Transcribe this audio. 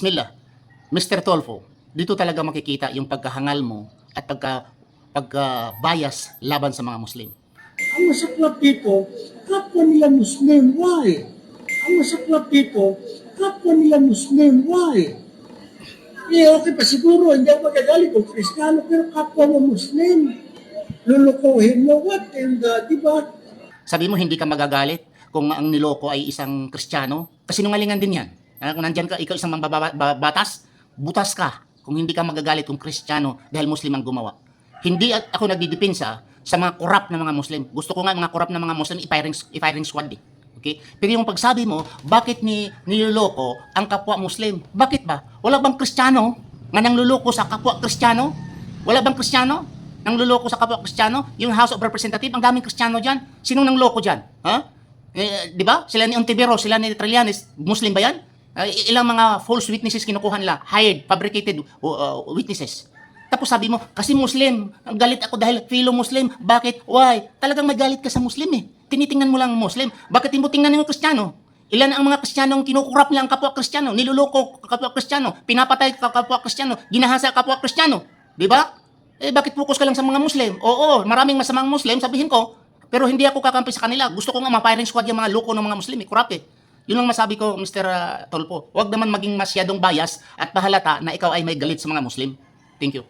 Bismillah. Mr. Tolfo, dito talaga makikita yung pagkahangal mo at pagka pagka-bias laban sa mga Muslim. Ang masaklap dito, kapwa nila Muslim, why? Ang masaklap dito, kapwa nila Muslim, why? Eh, okay pa siguro, hindi ako magagalit kung Kristiyano, pero kapwa mo Muslim. Lulukuhin mo, what in the, di ba? Sabi mo hindi ka magagalit kung ang niloko ay isang Kristiyano? Kasi nungalingan din yan. Ah, Kung nandyan ka, ikaw isang batas, butas ka kung hindi ka magagalit kung Kristiyano dahil Muslim ang gumawa. Hindi ako nagdidepensa sa mga corrupt na mga Muslim. Gusto ko nga mga corrupt na mga Muslim i-firing, i-firing squad eh. Okay? Pero yung pagsabi mo, bakit ni niloloko ang kapwa Muslim? Bakit ba? Wala bang Kristiyano nga nangluloko sa kapwa Kristiyano? Wala bang Kristiyano nang luloko sa kapwa Kristiyano? Yung House of Representative, ang daming Kristiyano diyan. Sinong nang loko diyan? Ha? Eh, 'Di ba? Sila ni Ontiveros, sila ni Trillanes, Muslim ba 'yan? I- ilang mga false witnesses kinukuha nila, hired, fabricated uh, uh, witnesses. Tapos sabi mo, kasi Muslim, ang galit ako dahil fellow Muslim. Bakit? Why? Talagang may galit ka sa Muslim eh. Tinitingnan mo lang ang Muslim. Bakit mo tingnan yung Kristiyano? Ilan ang mga Kristiyanong kinukurap nila ang kapwa Kristiyano, niluloko kapwa Kristiyano, pinapatay ka kapwa Kristiyano, ginahasa kapwa Kristiyano. Di ba? Eh bakit focus ka lang sa mga Muslim? Oo, maraming masamang Muslim, sabihin ko, pero hindi ako kakampi sa kanila. Gusto ko nga ma-firing squad yung mga loko ng mga Muslim, eh, kurap eh. Yun lang masabi ko, Mr. uh, Tolpo. Huwag naman maging masyadong bias at pahalata na ikaw ay may galit sa mga Muslim. Thank you.